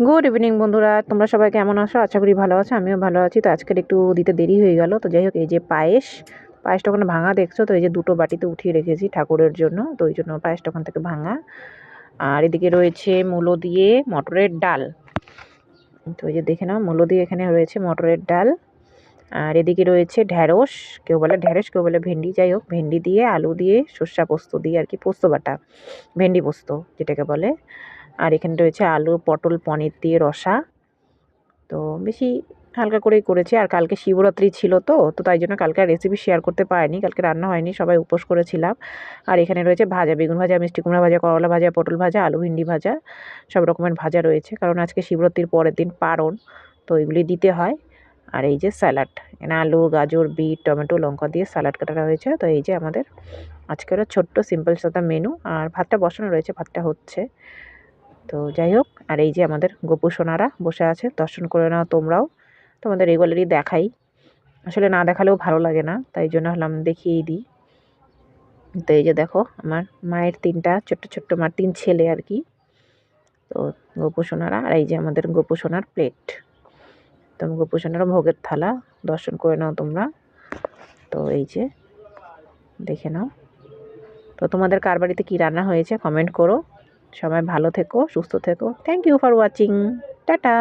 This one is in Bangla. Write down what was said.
গুড ইভিনিং বন্ধুরা। তোমরা সবাই কেমন আছো? আশা করি ভালো আছো, আমিও ভালো আছি। তো আজকের একটু দিতে দেরি হয়ে গেল। তো যাই হোক, এই যে পায়েস, পায়েসটা ওখানে ভাঙা দেখছ? তো এই যে দুটো বাটিতে উঠিয়ে রেখেছি ঠাকুরের জন্য। তো ওই জন্য পায়েসটা ওখান থেকে ভাঙা। আর এদিকে রয়েছে মূলো দিয়ে মটরের ডাল। তো এই যে দেখে নাও, মূলো দিয়ে এখানে রয়েছে মটরের ডাল। আর এদিকে রয়েছে ঢ্যাঁড়স, কেউ বলে ঢ্যাঁড়স, কেউ বলে ভেন্ডি। যাই হোক, ভেন্ডি দিয়ে, আলু দিয়ে, সর্ষা পোস্ত দিয়ে আর কি পোস্ত বাটা, ভেন্ডি পোস্ত, যেটাকে বলে। আর এখানে রয়েছে আলু, পটল, পনির দিয়ে রসা। তো বেশি হালকা করেই করেছি, আর কালকে শিবরাত্রি ছিল তো তো তাই জন্য কালকে আর রেসিপি শেয়ার করতে পারিনি। কালকে রান্না হয়নি, সবাই উপোস করেছিলাম। আর এখানে রয়েছে ভাজা, বেগুন ভাজা, মিষ্টি কুমড়া ভাজা, করলা ভাজা, পটল ভাজা, আলু ভিন্ডি ভাজা, সব রকমের ভাজা রয়েছে। কারণ আজকে শিবরাত্রির পরের দিন পারণ, তো এগুলি দিতে হয়। আর এই যে স্যালাড, এখানে আলু, গাজর, বিট, টমেটো, লঙ্কা দিয়ে স্যালাড কাটা হয়েছে। তো এই যে আমাদের আজকের ছোট্ট সিম্পল সাদা মেনু আর ভাতটা বসানো রয়েছে, ভাতটা হচ্ছে। তো যাই হোক, আর এই যে আমাদের গোপু সোনারা বসে আছে, দর্শন করে নাও তোমরাও। তোমাদের রেগুলারই দেখাই। আসলে না দেখালেও ভালো লাগে না, তাই জন্য হলাম দেখিয়েই দিই। তো এই যে দেখো, আমার মায়ের তিনটা ছোট্ট ছোট্ট মার তিন ছেলে আর কি। তো গোপু সোনারা, আর এই যে আমাদের গোপু সোনার প্লেট তো গোপু সোনারা ভোগের থালা, দর্শন করে নাও তোমরা। তো এই যে, দেখে নাও। তো তোমাদের কার বাড়িতে কী রান্না হয়েছে কমেন্ট করো। সবাই ভালো থেকো সুস্থ থেকো। Thank you for watching tata.